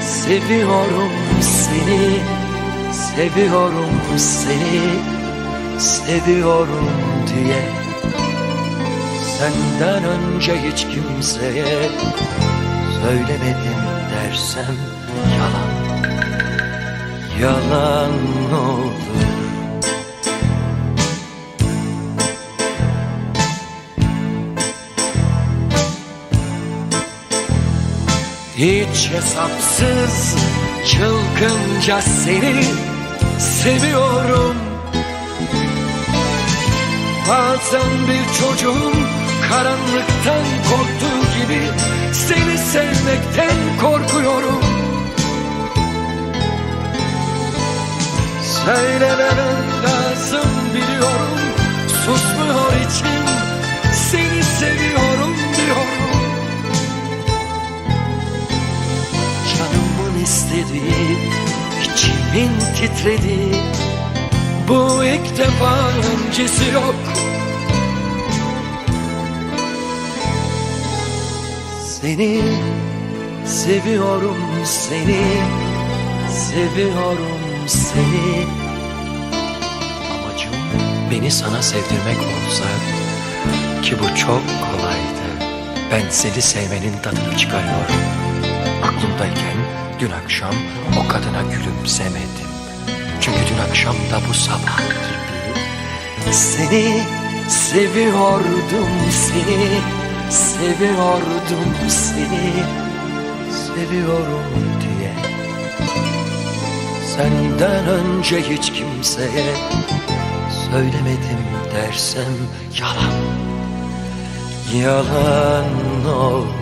Seviyorum seni, seviyorum seni, seviyorum diye. Senden önce hiç kimseye söylemedim dersem yalan. Yalan olur Hiç hesapsız çılgınca seni seviyorum. Bazen bir çocuğun karanlıktan korktuğu gibi Seni sevmekten korkuyorum. Söylememem lazım biliyorum. Susmuyor içim İstediği içimin titrediği Bu ilk defa öncesi yok. Seni seviyorum seni Seviyorum seni. Amacım beni sana sevdirmek olsa Ki bu çok kolaydı. Ben seni sevmenin tadını çıkarıyorum. Aklımdayken dün akşam o kadına gülümsemedim. Çünkü dün akşam da bu sabah gibi Seni seviyordum seni Seviyordum seni Seviyorum diye. Senden önce hiç kimseye Söylemedim dersem yalan. Yalan olur